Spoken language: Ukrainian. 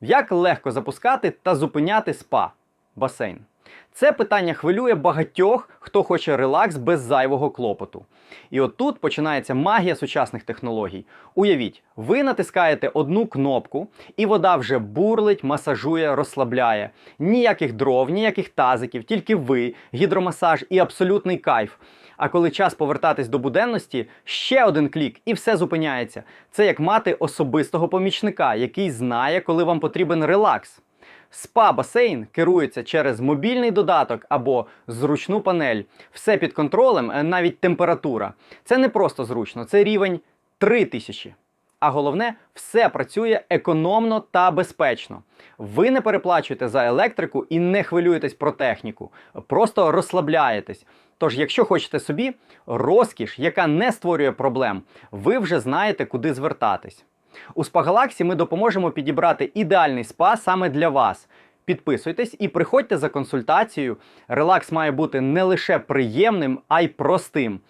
Як легко запускати та зупиняти спа басейн? Це питання хвилює багатьох, хто хоче релакс без зайвого клопоту. І от тут починається магія сучасних технологій. Уявіть, ви натискаєте одну кнопку, і вода вже бурлить, масажує, розслабляє. Ніяких дров, ніяких тазиків, тільки ви, гідромасаж і абсолютний кайф. А коли час повертатись до буденності, ще один клік і все зупиняється. Це як мати особистого помічника, який знає, коли вам потрібен релакс. Спа-басейн керується через мобільний додаток або зручну панель. Все під контролем, е, навіть температура. Це не просто зручно, це рівень 3000. А головне, все працює економно та безпечно. Ви не переплачуєте за електрику і не хвилюєтесь про техніку, просто розслабляєтесь. Тож, якщо хочете собі розкіш, яка не створює проблем, ви вже знаєте, куди звертатись. У Спагалаксі ми допоможемо підібрати ідеальний спа саме для вас. Підписуйтесь і приходьте за консультацією. Релакс має бути не лише приємним, а й простим.